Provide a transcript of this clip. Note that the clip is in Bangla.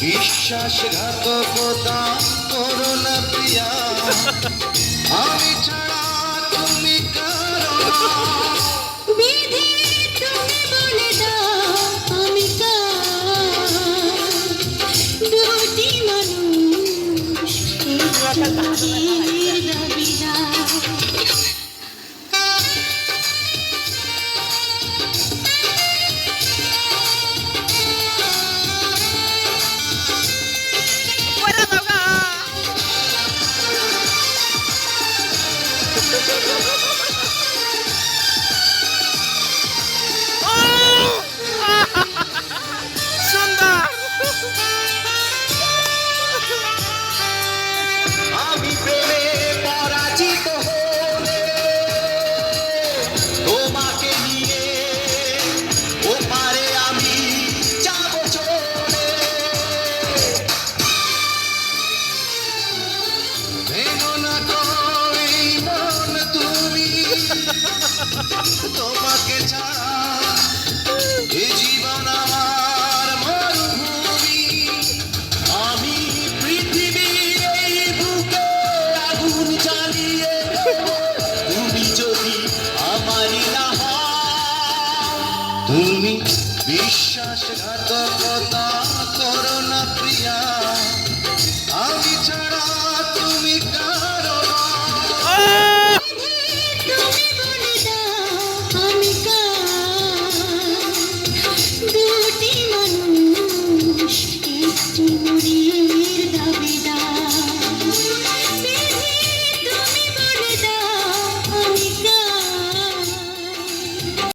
বিশ্বাসঘাতকতা করো না প্রিয়া। আমি ছাড়া তুমি কারও তুমি দাবিদার তোমাকে ছাড়া এই আমি পৃথিবীর এই বুকে আগুন জ্বালিয়ে তুমি যদি আমারই তুমি বিশ্বাসঘাতকতা করো না প্রিয়া।